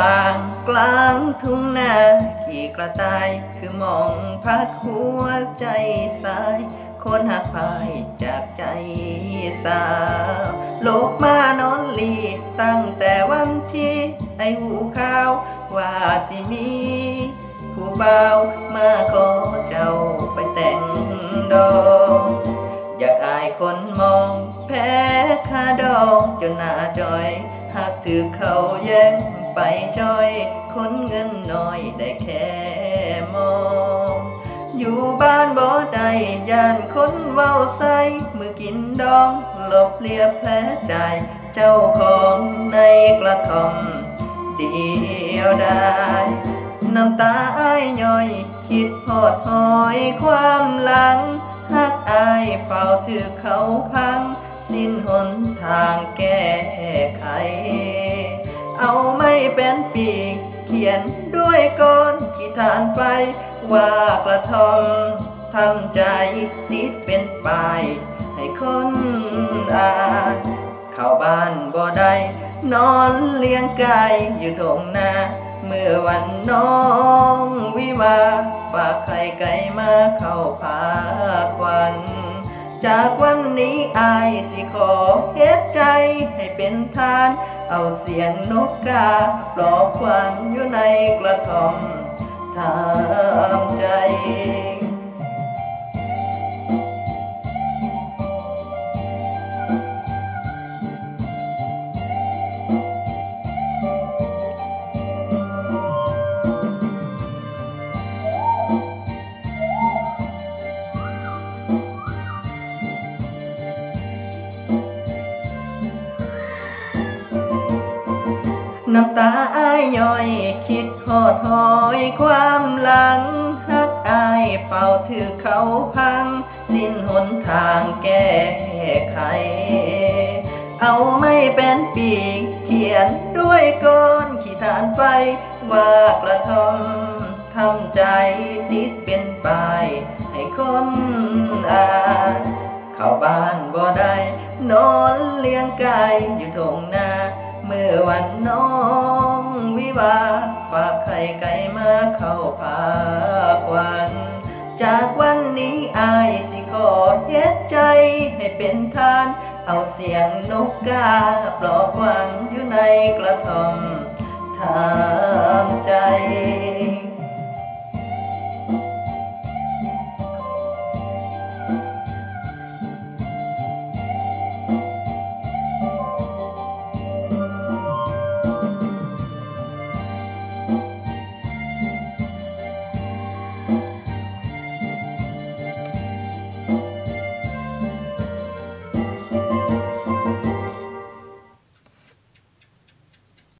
ฟางกลางทุ่งนาขี่กระต่ายคือมองพักหัวใจสาย คนหักพายจากใจสาวโลกมานอนลีตั้งแต่วันที่ไอหูข้าวว่าสิมี ผู้บ่าวมาขอเจ้าไปแต่งดอกอยากอายคนมองแพ้คาดองจนหน้าจอย ถือเขาแย่งไปจอย คนเงินน้อยได้แค่มอง อยู่บ้านบ่ได้ย่านคนเว้าใส่มือกินดองหลบเลียบแผลใจ เจ้าของในกระท่อมเดียวได้น้ำตาอ้ายย่อย คิดหอดหอยความหลังหักอายเฝ้าถือเขาพัง สิ้นหนทางแก้ไข เป็นปีกเขียนด้วยก้อนขีฐานไฟว่ากระทอมทำใจติดเป็นปายให้คนอ่านเข้าบ้านบ่ได้นอนเลี้ยงไก่อยู่ทงนาเมื่อวันน้องวิวาฝากไข่ไก่มาเข้าพาควัน จากวันนี้อายสิขอเฮ็ดใจให้เป็นทาน เอาเสียงนกกาปลอบควันอยู่ในกระท่อมทา น้ำตาอายย่อย คิดหอดหอยความหลังฮักอ้ายเฝ้าถือเขาพัง สิ้นหนทางแก้ไข เอาไม่เป็นปีก เขียนด้วยก้อนขี้ฐานไฟว่ากระทมทำใจติดเป็นปายให้คนอ่านเข้าบ้านบ่ได้ นอนเลี้ยงไก่อยู่ทงนา เมื่อวันน้องวิวาฝากไข่ไก่มาเข้าพาควัน จากวันนี้อายสิขอเฮ็ดใจให้เป็นทาน เอาเสียงนกกาปลอบวังอยู่ในกระท่อมทาน